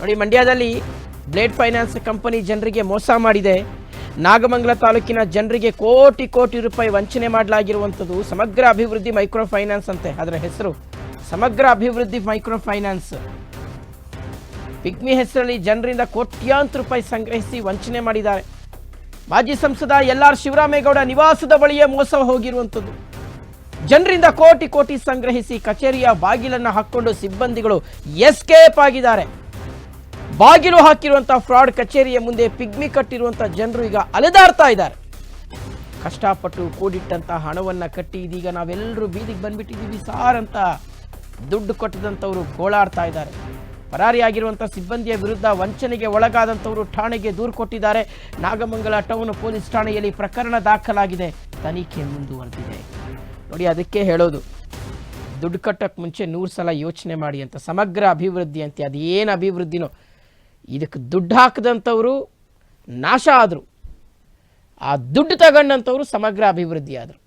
ನೋಡಿ, ಮಂಡ್ಯದಲ್ಲಿ blade finance company ಜನರಿಗೆ ಮೋಸ ಮಾಡಿದೆ. ನಾಗಮಂಗಲ ತಾಲೂಕಿನ ಜನರಿಗೆ ಕೋಟಿ ಕೋಟಿ ರೂಪಾಯಿ ವಂಚನೆ ಮಾಡಲಾಗಿರುವಂಥದ್ದು ಸಮಗ್ರ ಅಭಿವೃದ್ಧಿ ಮೈಕ್ರೋ ಫೈನಾನ್ಸ್ ಅಂತೆ. ಅದರ ಹೆಸರು ಸಮಗ್ರ ಅಭಿವೃದ್ಧಿ ಮೈಕ್ರೋ ಫೈನಾನ್ಸ್ ಪಿಗ್ಮಿ ಹೆಸರಲ್ಲಿ ಜನರಿಂದ ಕೋಟ್ಯಾಂತರ ರೂಪಾಯಿ ಸಂಗ್ರಹಿಸಿ ವಂಚನೆ ಮಾಡಿದ್ದಾರೆ. ಮಾಜಿ ಸಂಸದ ಎಲ್ ಆರ್ ಶಿವರಾಮೇಗೌಡ ನಿವಾಸದ ಬಳಿಯೇ ಮೋಸ ಹೋಗಿರುವಂಥದ್ದು. ಜನರಿಂದ ಕೋಟಿ ಕೋಟಿ ಸಂಗ್ರಹಿಸಿ ಕಚೇರಿಯ ಬಾಗಿಲನ್ನು ಹಾಕ್ಕೊಂಡು ಸಿಬ್ಬಂದಿಗಳು ಎಸ್ಕೇಪ್ ಆಗಿದ್ದಾರೆ. ಬಾಗಿಲು ಹಾಕಿರುವಂತಹ ಫ್ರಾಡ್ ಕಚೇರಿಯ ಮುಂದೆ ಪಿಗ್ಮಿ ಕಟ್ಟಿರುವಂತಹ ಜನರು ಈಗ ಅಲೆದಾಡ್ತಾ ಇದ್ದಾರೆ. ಕಷ್ಟಪಟ್ಟು ಕೂಡಿಟ್ಟಂತ ಹಣವನ್ನ ಕಟ್ಟಿ ಇದೀಗ ನಾವೆಲ್ಲರೂ ಬೀದಿಗೆ ಬಂದ್ಬಿಟ್ಟಿದ್ದೀವಿ ಸಾರ್ ಅಂತ ದುಡ್ಡು ಕೊಟ್ಟದಂಥವ್ರು ಗೋಳಾಡ್ತಾ ಇದ್ದಾರೆ. ಪರಾರಿಯಾಗಿರುವಂಥ ಸಿಬ್ಬಂದಿಯ ವಿರುದ್ಧ ವಂಚನೆಗೆ ಒಳಗಾದಂಥವರು ಠಾಣೆಗೆ ದೂರು ಕೊಟ್ಟಿದ್ದಾರೆ. ನಾಗಮಂಗಲ ಟೌನ್ ಪೊಲೀಸ್ ಠಾಣೆಯಲ್ಲಿ ಪ್ರಕರಣ ದಾಖಲಾಗಿದೆ. ತನಿಖೆ ಮುಂದುವರೆದಿದೆ. ನೋಡಿ, ಅದಕ್ಕೆ ಹೇಳೋದು. ದುಡ್ಡು ಕಟ್ಟಕ್ಕೆ ಮುಂಚೆ ನೂರು ಸಲ ಯೋಚನೆ ಮಾಡಿ ಅಂತ, ಸಮಗ್ರ ಅಭಿವೃದ್ಧಿ ಅಂತೆ, ಅದೇನು ಅಭಿವೃದ್ಧಿನೋ. ಇದಕ್ಕೆ ದುಡ್ಡು ಹಾಕಿದಂಥವರು ನಾಶ ಆದರು. ಆ ದುಡ್ಡು ತಗೊಂಡಂಥವ್ರು ಸಮಗ್ರ ಅಭಿವೃದ್ಧಿ ಆದರು.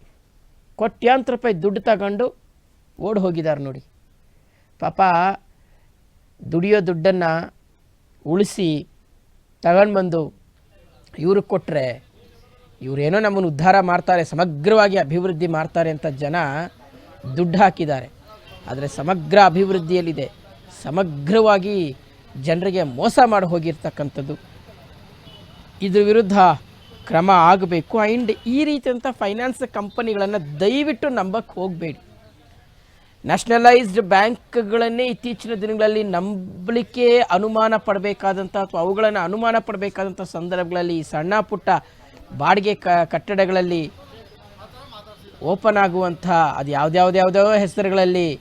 ಕೋಟ್ಯಾಂತರ ರೂಪಾಯಿ ದುಡ್ಡು ತಗೊಂಡು ಓಡಿ ಹೋಗಿದ್ದಾರೆ ನೋಡಿ. ಪಾಪ ದುಡಿಯೋ ದುಡ್ಡನ್ನು ಉಳಿಸಿ ತಗೊಂಡು ಬಂದು ಇವ್ರಿಗೆ ಕೊಟ್ಟರೆ ಇವರೇನೋ ನಮ್ಮನ್ನು ಉದ್ಧಾರ ಮಾಡ್ತಾರೆ, ಸಮಗ್ರವಾಗಿ ಅಭಿವೃದ್ಧಿ ಮಾಡ್ತಾರೆ ಅಂತ ಜನ ದುಡ್ಡು ಹಾಕಿದ್ದಾರೆ. ಆದರೆ ಸಮಗ್ರ ಅಭಿವೃದ್ಧಿಯಲ್ಲಿದೆ. ಸಮಗ್ರವಾಗಿ ಜನರಿಗೆ ಮೋಸ ಮಾಡಿ ಹೋಗಿರ್ತಕ್ಕಂಥದ್ದು. ಇದ್ರ ವಿರುದ್ಧ ಕ್ರಮ ಆಗಬೇಕು. ಆ್ಯಂಡ್ ಈ ರೀತಿಯಂಥ ಫೈನಾನ್ಸ್ ಕಂಪನಿಗಳನ್ನು ದಯವಿಟ್ಟು ನಂಬಕ್ಕೆ ಹೋಗಬೇಡಿ. ನ್ಯಾಷನಲೈಸ್ಡ್ ಬ್ಯಾಂಕ್ಗಳನ್ನೇ ಇತ್ತೀಚಿನ ದಿನಗಳಲ್ಲಿ ನಂಬಲಿಕ್ಕೆ ಅನುಮಾನ ಪಡಬೇಕಾದಂಥ ಅಥವಾ ಅವುಗಳನ್ನು ಅನುಮಾನ ಪಡಬೇಕಾದಂಥ ಸಂದರ್ಭಗಳಲ್ಲಿ ಸಣ್ಣ ಪುಟ್ಟ ಬಾಡಿಗೆ ಕ, ಕಟ್ಟಡಗಳಲ್ಲಿ ಓಪನ್ ಆಗುವಂಥ ಅದು ಯಾವ್ದ್ಯಾವ್ದ್ಯಾವುದೋ ಹೆಸರುಗಳಲ್ಲಿ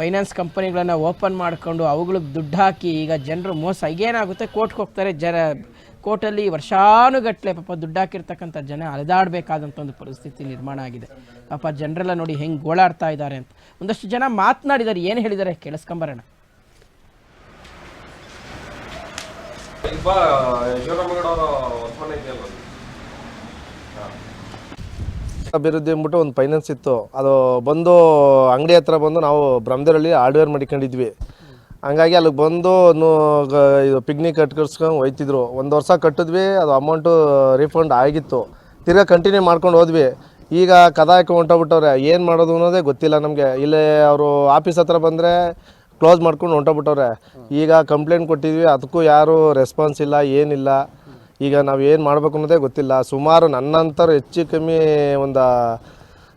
ಫೈನಾನ್ಸ್ ಕಂಪನಿಗಳನ್ನು ಓಪನ್ ಮಾಡಿಕೊಂಡು ಅವುಗಳಿಗೆ ದುಡ್ಡು ಹಾಕಿ ಈಗ ಜನರು ಮೋಸ. ಈಗೇನಾಗುತ್ತೆ ಕೋರ್ಟ್ಗೆ ಹೋಗ್ತಾರೆ. ಜನ ಕೋರ್ಟಲ್ಲಿ ವರ್ಷಾನುಗಟ್ಟಲೆ ಪಾಪ ದುಡ್ಡು ಹಾಕಿರ್ತಕ್ಕಂಥ ಜನ ಅಲೆದಾಡಬೇಕಾದಂಥ ಒಂದು ಪರಿಸ್ಥಿತಿ ನಿರ್ಮಾಣ ಆಗಿದೆ. ಪಾಪ ಜನರೆಲ್ಲ ನೋಡಿ ಹೆಂಗೆ ಗೋಳಾಡ್ತಾ ಇದ್ದಾರೆ ಅಂತ. ಒಂದಷ್ಟು ಜನ ಮಾತನಾಡಿದ್ದಾರೆ. ಏನು ಹೇಳಿದ್ದಾರೆ? ಕೇಳಿಸ್ಕೊಂಬರೋಣ. ಈಗ ಬಾ ಶಿವರಾಮಗೌಡ ಅವರ ಫೋನ್ ಇದೆಯಲ್ಲ ಅಭಿವೃದ್ಧಿ ಅಂದ್ಬಿಟ್ಟು ಒಂದು ಫೈನಾನ್ಸ್ ಇತ್ತು. ಅದು ಬಂದು ಅಂಗಡಿ ಹತ್ರ ಬಂದು ನಾವು ಬ್ರಹ್ಮದೇರಲ್ಲಿ ಹಾರ್ಡ್ವೇರ್ ಮಾಡಿಕೊಂಡಿದ್ವಿ. ಹಂಗಾಗಿ ಅಲ್ಲಿಗೆ ಬಂದು ಇದು ಪಿಗ್ನಿಕ್ ಕಟ್ಕರ್ಸ್ಕೊಂಡು ಹೋಯ್ತಿದ್ರು. ಒಂದು ವರ್ಷ ಕಟ್ಟಿದ್ವಿ, ಅದು ಅಮೌಂಟು ರೀಫಂಡ್ ಆಗಿತ್ತು. ತಿರ್ಗಾ ಕಂಟಿನ್ಯೂ ಮಾಡ್ಕೊಂಡು ಹೋದ್ವಿ. ಈಗ ಕದ ಹಾಕಿ ಹೊಂಟೋಗ್ಬಿಟ್ಟವ್ರೆ, ಏನು ಮಾಡೋದು ಅನ್ನೋದೇ ಗೊತ್ತಿಲ್ಲ ನಮಗೆ. ಇಲ್ಲೇ ಅವರು ಆಫೀಸ್ ಹತ್ರ ಬಂದರೆ ಕ್ಲೋಸ್ ಮಾಡ್ಕೊಂಡು ಹೊಂಟೋಗ್ಬಿಟ್ಟವ್ರೆ. ಈಗ ಕಂಪ್ಲೇಂಟ್ ಕೊಟ್ಟಿದ್ವಿ, ಅದಕ್ಕೂ ಯಾರೂ ರೆಸ್ಪಾನ್ಸ್ ಇಲ್ಲ, ಏನಿಲ್ಲ. ಈಗ ನಾವು ಏನು ಮಾಡಬೇಕು ಅನ್ನೋದೇ ಗೊತ್ತಿಲ್ಲ. ಸುಮಾರು ನನ್ನಂತರ ಹೆಚ್ಚು ಕಮ್ಮಿ ಒಂದು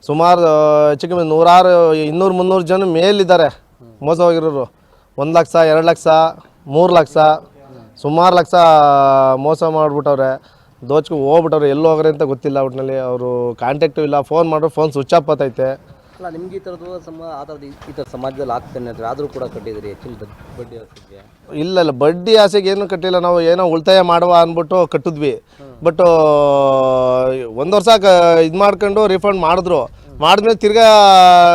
ಸುಮಾರು, ಹೆಚ್ಚು ಕಮ್ಮಿ ನೂರಾರು, ಇನ್ನೂರು, ಮುನ್ನೂರು ಜನ ಮೇಲಿದ್ದಾರೆ. ಮೋಸ ಹೋಗಿರೋರು. ಒಂದು ಲಕ್ಷ, ಎರಡು ಲಕ್ಷ, ಮೂರು ಲಕ್ಷ, ಸುಮಾರು ಲಕ್ಷ ಮೋಸ ಮಾಡಿಬಿಟ್ಟವ್ರೆ. ದೋಚ್ಕೊ ಹೋಗ್ಬಿಟ್ಟವ್ರೆ. ಎಲ್ಲಿ ಹೋಗ್ರೆ ಅಂತ ಗೊತ್ತಿಲ್ಲ ಒಟ್ಟಿನಲ್ಲಿ ಅವರು ಕಾಂಟ್ಯಾಕ್ಟು ಇಲ್ಲ. ಫೋನ್ ಮಾಡಿದ್ರು ಫೋನ್ ಸ್ವಿಚ್ ಆಫ್ ಆತೈತೆ. ಅಲ್ಲ ನಿಮ್ಗೆ ಈ ಥರದ್ದು ಸಮ ಆ ಥರದ್ದು ಈ- ಥರ ಸಮಾಜದಲ್ಲಿ ಆಗ್ತಾನೆ ಅಂದರೆ ಆದರೂ ಕೂಡ ಕಟ್ಟಿದ್ರಿ ಹೆಚ್ಚಿನ ಬಡ್ಡಿ ಆಸೆಗೆ? ಇಲ್ಲ ಇಲ್ಲ ಬಡ್ಡಿ ಆಸೆಗೆ ಏನು ಕಟ್ಟಿಲ್ಲ. ನಾವು ಏನೋ ಉಳಿತಾಯ ಮಾಡುವ ಅಂದ್ಬಿಟ್ಟು ಕಟ್ಟಿದ್ವಿ. ಬಟ್ ಒಂದು ವರ್ಷ ಇದು ಮಾಡ್ಕೊಂಡು ರಿಫಂಡ್ ಮಾಡಿದ್ರು. ಮಾಡಿದ್ಮೇಲೆ ತಿರ್ಗಾ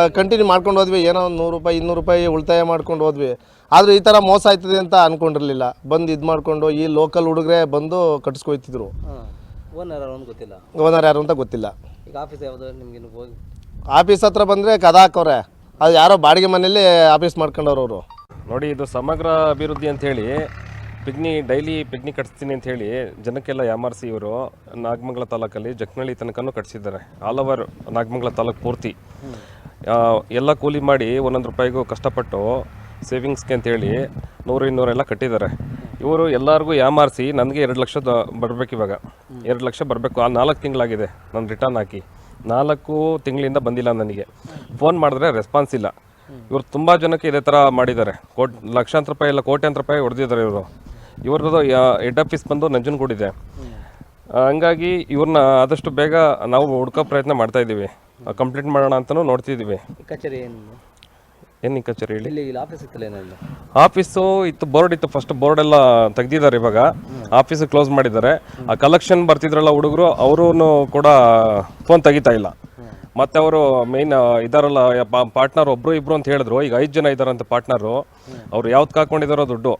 ಕಂಟಿನ್ಯೂ ಮಾಡ್ಕೊಂಡು ಹೋದ್ವಿ. ಏನೋ ಒಂದು ನೂರು ರೂಪಾಯಿ ಇನ್ನೂರು ರೂಪಾಯಿ ಉಳಿತಾಯ ಮಾಡ್ಕೊಂಡು ಹೋದ್ವಿ. ಆದರೂ ಈ ಥರ ಮೋಸ ಆಯ್ತದೆ ಅಂತ ಅಂದ್ಕೊಂಡಿರಲಿಲ್ಲ ಬಂದು ಇದು ಮಾಡಿಕೊಂಡು ಈ ಲೋಕಲ್ ಹುಡುಗರೆ ಬಂದು ಕಟ್ಟಿಸ್ಕೊಯ್ತಿದ್ರು ಓನರ್ ಯಾರು ಅಂತ ಗೊತ್ತಿಲ್ಲ? ಓನರ್ ಯಾರು ಅಂತ ಗೊತ್ತಿಲ್ಲ. ಈಗ ಆಫೀಸ್ ಯಾವುದು? ನಿಮ್ಗೆ ಹೋಗಿ ಆಫೀಸ್ ಹತ್ರ ಬಂದರೆ ಕದ ಅದು ಯಾರೋ ಬಾಡಿಗೆ ಮನೇಲಿ ಆಫೀಸ್ ಮಾಡ್ಕೊಂಡವ್ರು ಅವರು. ನೋಡಿ, ಇದು ಸಮಗ್ರ ಅಭಿವೃದ್ಧಿ ಅಂತ ಹೇಳಿ, ಪಿಗ್ನಿ, ಡೈಲಿ ಪಿಗ್ನಿ ಕಟ್ಸ್ತೀನಿ ಅಂತ ಹೇಳಿ ಜನಕ್ಕೆಲ್ಲ ಯಾಮಾರಿಸಿ ಇವರು ನಾಗಮಂಗಲ ತಾಲೂಕಲ್ಲಿ ಜಕ್ನಳ್ಳಿ ತನಕನೂ ಕಟ್ಸಿದ್ದಾರೆ. ಆಲ್ ಓವರ್ ನಾಗಮಂಗಲ ತಾಲೂಕು ಪೂರ್ತಿ. ಎಲ್ಲ ಕೂಲಿ ಮಾಡಿ ಒಂದೊಂದು ರೂಪಾಯಿಗೂ ಕಷ್ಟಪಟ್ಟು ಸೇವಿಂಗ್ಸ್ಗೆ ಅಂತೇಳಿ ನೂರು ಇನ್ನೂರೆಲ್ಲ ಕಟ್ಟಿದ್ದಾರೆ. ಇವರು ಎಲ್ಲರಿಗೂ ಯಾಮಾರಿಸಿ, ನನಗೆ ಎರಡು ಲಕ್ಷ ಬರಬೇಕು ಇವಾಗ. ಎರಡು ಲಕ್ಷ ಬರಬೇಕು. ಆ ನಾಲ್ಕು ತಿಂಗಳಾಗಿದೆ ನಾನು ರಿಟರ್ನ್ ಹಾಕಿ. ನಾಲ್ಕು ತಿಂಗಳಿಂದ ಬಂದಿಲ್ಲ ನನಗೆ. ಫೋನ್ ಮಾಡಿದ್ರೆ ರೆಸ್ಪಾನ್ಸ್ ಇಲ್ಲ. ಇವರು ತುಂಬ ಜನಕ್ಕೆ ಇದೇ ಥರ ಮಾಡಿದ್ದಾರೆ. ಕೋಟ್ ಲಕ್ಷಾಂತರ ರೂಪಾಯಿ ಇಲ್ಲ ಕೋಟ್ಯಾಂತರ ರೂಪಾಯಿ ಹೊಡೆದಿದ್ದಾರೆ ಇವರು. ಇವ್ರದ್ದು ಹೆಡ್ ಆಫೀಸ್ ಬಂದು ನಂಜನಗೂಡಿದೆ. ಇದೆ ಹಂಗಾಗಿ ಇವ್ರನ್ನ ಆದಷ್ಟು ಬೇಗ ನಾವು ಹುಡ್ಕೋ ಪ್ರಯತ್ನ ಮಾಡ್ತಾ ಇದ್ದೀವಿ. ಕಂಪ್ಲೀಟ್ ಮಾಡೋಣ ಅಂತಲೂ ನೋಡ್ತಿದ್ದೀವಿ. ಕಚೇರಿ ಏನು ಕಚೇರಿ ಹೇಳಿ? ಆಫೀಸ್ ಇತ್ತಲ್ಲ ಏನಿಲ್ಲ ಆಫೀಸು ಇತ್ತು ಬೋರ್ಡ್ ಇತ್ತು. ಫಸ್ಟ್ ಬೋರ್ಡ್ ಎಲ್ಲ ತೆಗ್ದಿದ್ದಾರೆ ಇವಾಗ. ಆಫೀಸ್ ಕ್ಲೋಸ್ ಮಾಡಿದ್ದಾರೆ. ಆ ಕಲೆಕ್ಷನ್ ಬರ್ತಿದ್ರಲ್ಲ ಹುಡುಗರು ಅವರು ಕೂಡ ಫೋನ್ ತೆಗಿತಾ ಇಲ್ಲ. ಮತ್ತೆ ಅವರು ಮೇನ್ ಇದಾರಲ್ಲ ಪಾರ್ಟ್ನರ್ ಒಬ್ರು ಇಬ್ರು ಅಂತ ಹೇಳಿದ್ರು. ಈಗ ಐದು ಜನ ಇದಾರಂತೆ ಪಾರ್ಟ್ನರು ಅವ್ರು ಯಾವ್ದು ಕಾಕೊಂಡಿದಾರೋ ದುಡ್ಡು.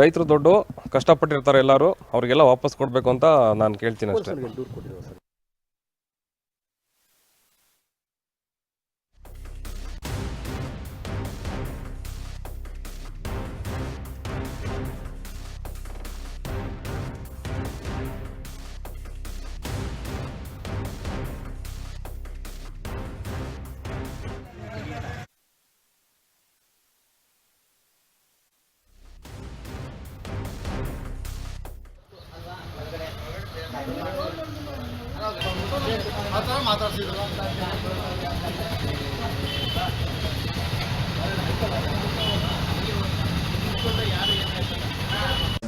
ರೈತರು ದುಡ್ಡು, ಕಷ್ಟಪಟ್ಟಿರ್ತಾರೆ ಎಲ್ಲರೂ. ಅವ್ರಿಗೆಲ್ಲ ವಾಪಸ್ ಕೊಡಬೇಕು ಅಂತ ನಾನು ಕೇಳ್ತೀನಿ ಅಷ್ಟೇ. ಮಾತಾಡ್ತಾರೆ ಮಾತಾಡ್ಸಿದ್ರು ಯಾರು